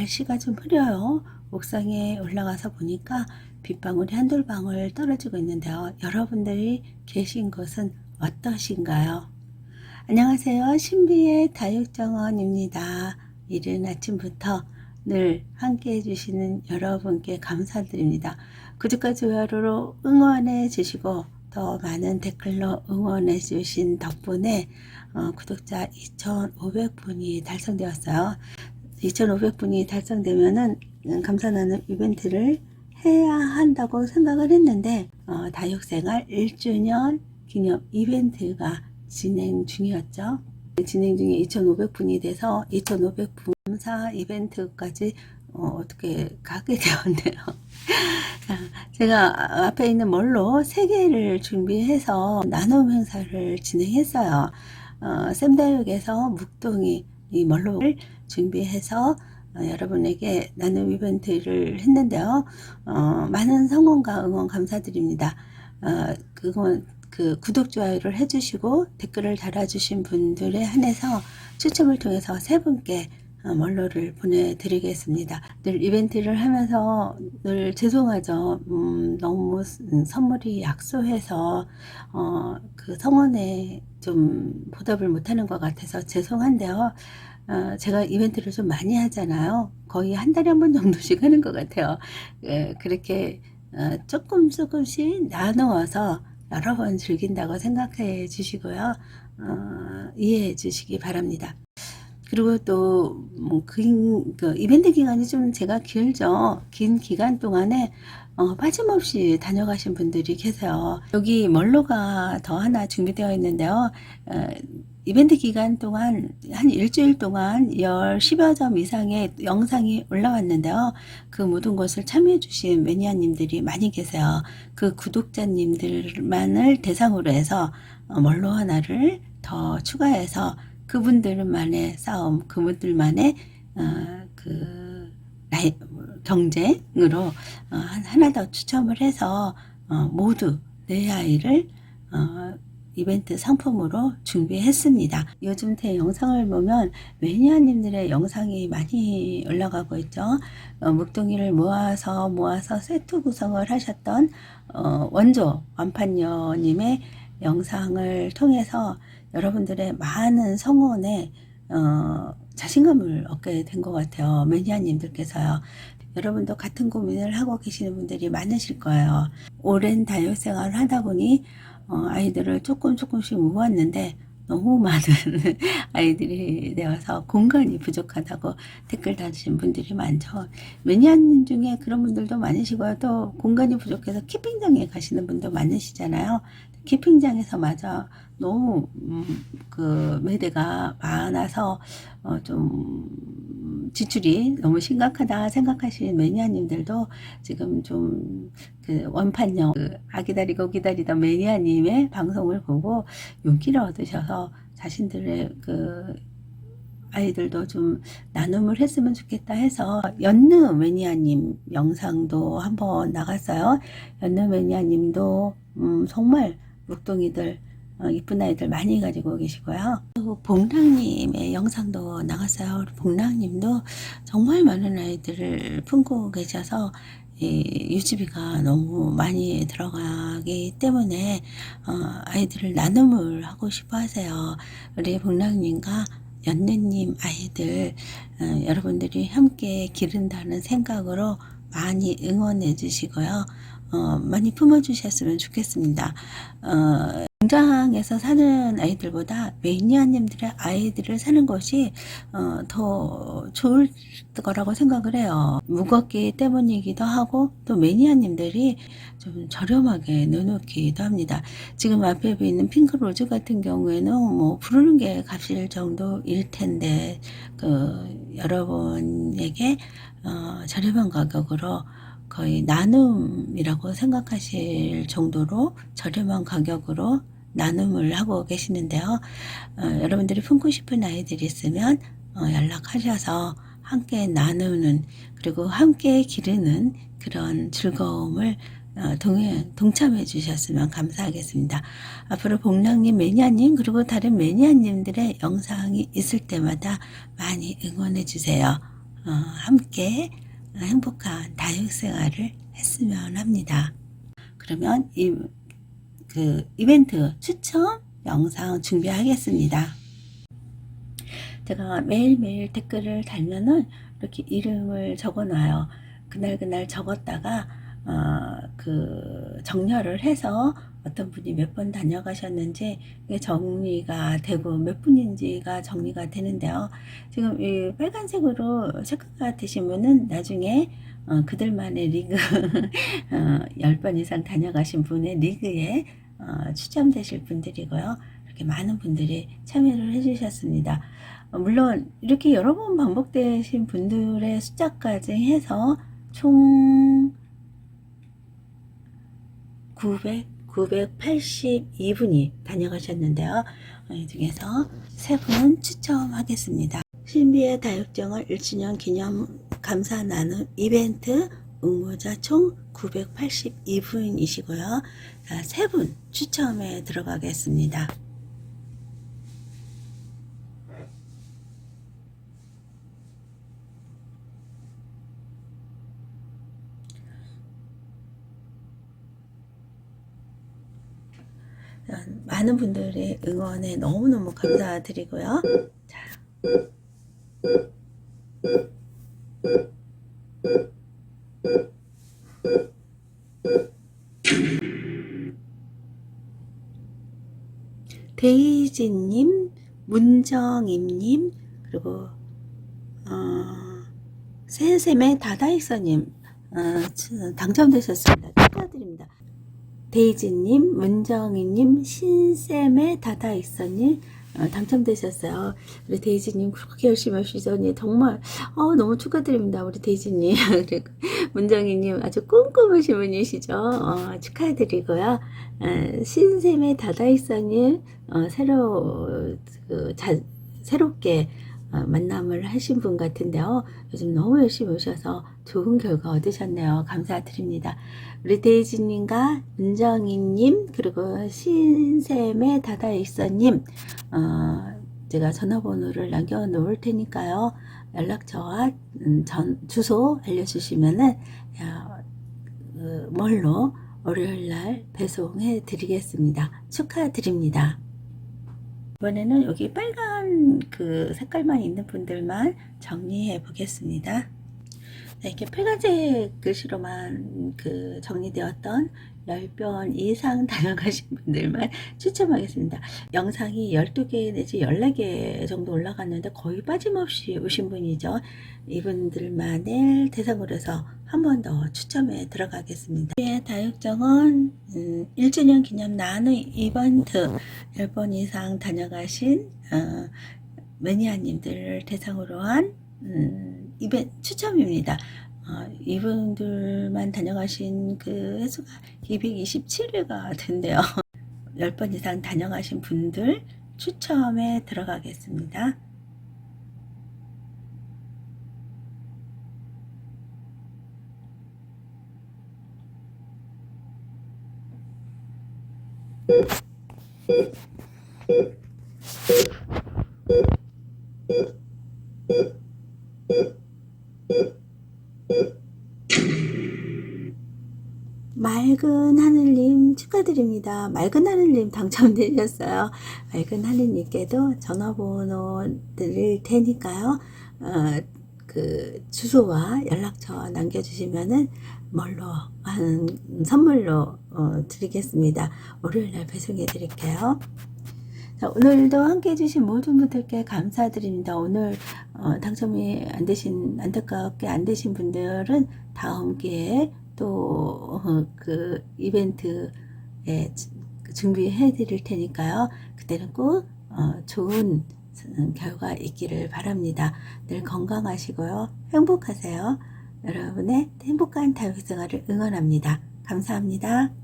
날씨가 좀 흐려요. 옥상에 올라가서 보니까 빗방울이 한둘 방울 떨어지고 있는데요. 여러분들이 계신 곳은 어떠신가요? 안녕하세요. 신비의 다육정원입니다. 이른 아침부터 늘 함께 해주시는 여러분께 감사드립니다. 구독과 좋아요로 응원해 주시고 더 많은 댓글로 응원해 주신 덕분에 어, 구독자 2,500분이 달성되었어요. 2,500분이 달성되면은 음, 감사 나눔 이벤트를 해야 한다고 생각을 했는데 어, 다육생활 1주년 기념 이벤트가 진행 중이었죠. 진행 중에 2,500분이 돼서 2,500분 감사 이벤트까지 어, 떻게 가게 되었네요. 자, 제가 앞에 있는 멀로 3개를 준비해서 나눔 행사를 진행했어요. 어, 샘다육에서 묵동이 이 멀로를 준비해서 어, 여러분에게 나눔 이벤트를 했는데요. 어, 많은 성원과 응원 감사드립니다. 어, 그건 그 구독 좋아요를 해주시고 댓글을 달아주신 분들에 한해서 추첨을 통해서 세 분께 어, 멀로를 보내드리겠습니다. 늘 이벤트를 하면서 늘 죄송하죠. 음, 너무 선물이 약소해서 어, 그 성원에 좀 보답을 못하는 것 같아서 죄송한데요. 어, 제가 이벤트를 좀 많이 하잖아요. 거의 한 달에 한 번 정도씩 하는 것 같아요. 예, 그렇게 어, 조금 조금씩 나누어서 여러 번 즐긴다고 생각해 주시고요. 어, 이해해 주시기 바랍니다. 그리고 또, 뭐, 그, 그, 이벤트 기간이 좀 제가 길죠. 긴 기간 동안에, 어, 빠짐없이 다녀가신 분들이 계세요. 여기 멀로가 더 하나 준비되어 있는데요. 어, 이벤트 기간 동안 한 일주일 동안 10, 10여 점 이상의 영상이 올라왔는데요. 그 모든 것을 참여해 주신 매니아님들이 많이 계세요. 그 구독자님들만을 대상으로 해서 어, 멀로 하나를 더 추가해서 그분들만의 싸움, 그분들만의 어, 그 나이, 경쟁으로 어, 하나 더 추첨을 해서 어, 모두 내 아이를 어, 이벤트 상품으로 준비했습니다. 요즘 제 영상을 보면 매니아님들의 영상이 많이 올라가고 있죠. 어, 묵둥이를 모아서 모아서 세트 구성을 하셨던 어, 원조 완판녀님의 영상을 통해서 여러분들의 많은 성원에 어, 자신감을 얻게 된 것 같아요. 매니아님들께서요. 여러분도 같은 고민을 하고 계시는 분들이 많으실 거예요. 오랜 다육 생활을 하다 보니 어, 아이들을 조금 조금씩 모았는데 너무 많은 아이들이 되어서 공간이 부족하다고 댓글 다신 분들이 많죠. 매니아님 중에 그런 분들도 많으시고요. 또 공간이 부족해서 키핑장에 가시는 분도 많으시잖아요. 키핑장에서 마저 너무 음, 그 매대가 많아서 어, 좀 지출이 너무 심각하다 생각하시는 매니아님들도 지금 좀 그 원판형 그 아 기다리고 기다리던 매니아님의 방송을 보고 용기를 얻으셔서 자신들의 그 아이들도 좀 나눔을 했으면 좋겠다 해서 연느 매니아님 영상도 한번 나갔어요. 연느 매니아님도 음, 정말 묵둥이들 어, 이쁜 아이들 많이 가지고 계시고요. 또 봉랑님의 영상도 나갔어요. 봉랑님도 정말 많은 아이들을 품고 계셔서 이 유지비가 너무 많이 들어가기 때문에 어, 아이들을 나눔을 하고 싶어 하세요. 우리 봉랑님과 연느님 아이들 어, 여러분들이 함께 기른다는 생각으로 많이 응원해 주시고요. 어, 많이 품어주셨으면 좋겠습니다. 어, 공장에서 사는 아이들보다 매니아님들의 아이들을 사는 것이 어, 더 좋을 거라고 생각을 해요. 무겁기 때문이기도 하고 또 매니아님들이 좀 저렴하게 내놓기도 합니다. 지금 앞에 있는 핑크로즈 같은 경우에는 뭐 부르는 게 값일 정도일 텐데 그 여러분에게 어, 저렴한 가격으로 거의 나눔이라고 생각하실 정도로 저렴한 가격으로 나눔을 하고 계시는데요. 어, 여러분들이 품고 싶은 아이들이 있으면 어, 연락하셔서 함께 나누는 그리고 함께 기르는 그런 즐거움을 어, 동행, 동참해 주셨으면 감사하겠습니다. 앞으로 복랑님, 매니아님, 그리고 다른 매니아님들의 영상이 있을 때마다 많이 응원해 주세요. 어, 함께 행복한 다육 생활을 했으면 합니다. 그러면 이, 그 이벤트 추첨 영상 준비하겠습니다. 제가 매일매일 댓글을 달면은 이렇게 이름을 적어 놔요. 그날 그날 적었다가 어, 그 정렬을 해서 어떤 분이 몇 번 다녀가셨는지 정리가 되고 몇 분인지가 정리가 되는데요. 지금 이 빨간색으로 체크가 되신 분은 나중에 어, 그들만의 리그 어, 10번 이상 다녀가신 분의 리그에 어, 추첨되실 분들이고요. 이렇게 많은 분들이 참여를 해주셨습니다. 어, 물론 이렇게 여러 번 반복되신 분들의 숫자까지 해서 총 900, 982분이 다녀가셨는데요. 어, 이 중에서 세 분 추첨하겠습니다. 신비의 다육정을 1주년 기념 감사 나눔 이벤트 응모자 총 982분이시고요. 세 분 추첨에 들어가겠습니다. 많은 분들의 응원에 너무너무 감사드리고요. 자. 데이지님, 문정임님, 그리고 어, 세샘의 다다익서님 어, 당첨되셨습니다. 축하드립니다. 데이지님, 문정희님, 신쌤의 다다익선님 어, 당첨되셨어요. 우리 데이지님 그렇게 열심히 하시더니 정말 어, 너무 축하드립니다. 우리 데이지님 그리고 문정희님 아주 꼼꼼하신 분이시죠. 어, 축하드리고요. 어, 신쌤의 다다익선님 어, 새로 그, 자, 새롭게 어, 만남을 하신 분 같은데요. 요즘 너무 열심히 오셔서 좋은 결과 얻으셨네요. 감사드립니다. 우리 데이지님과 은정이님 그리고 신샘의 다다익서님 어, 제가 전화번호를 남겨놓을 테니까요. 연락처와 음, 전 주소 알려주시면은 야, 그, 뭘로 월요일날 배송해 드리겠습니다. 축하드립니다. 이번에는 여기 빨간 그 색깔만 있는 분들만 정리해 보겠습니다. 네, 이렇게 빨간색 글씨로만 그 정리되었던 10번 이상 다녀가신 분들만 추첨하겠습니다. 영상이 12개 내지 14개 정도 올라갔는데 거의 빠짐없이 오신 분이죠. 이분들만을 대상으로 해서 한 번 더 추첨에 들어가겠습니다. 다육정원 1주년 기념 나누 이벤트 10번 이상 다녀가신 어, 매니아님들을 대상으로 한 음, 이벤트 추첨입니다. 어, 이분들만 다녀가신 그 횟수가 227회가 된대요. 10번 이상 다녀가신 분들 추첨에 들어가겠습니다. 맑은 하늘님 축하드립니다. 맑은 하늘님 당첨되셨어요. 맑은 하늘님께도 전화번호 드릴 테니까요. 어, 그 주소와 연락처 남겨주시면은 뭘로 한 선물로 어, 드리겠습니다. 월요일 날 배송해 드릴게요. 자, 오늘도 함께 해주신 모든 분들께 감사드립니다. 오늘 어, 당첨이 안 되신 안타깝게 안 되신 분들은 다음 기회에 또그 이벤트에 준비해 드릴 테니까요. 그때는 꼭 어, 좋은 결과 있기를 바랍니다. 늘 건강하시고요. 행복하세요. 여러분의 행복한 다육 생활을 응원합니다. 감사합니다.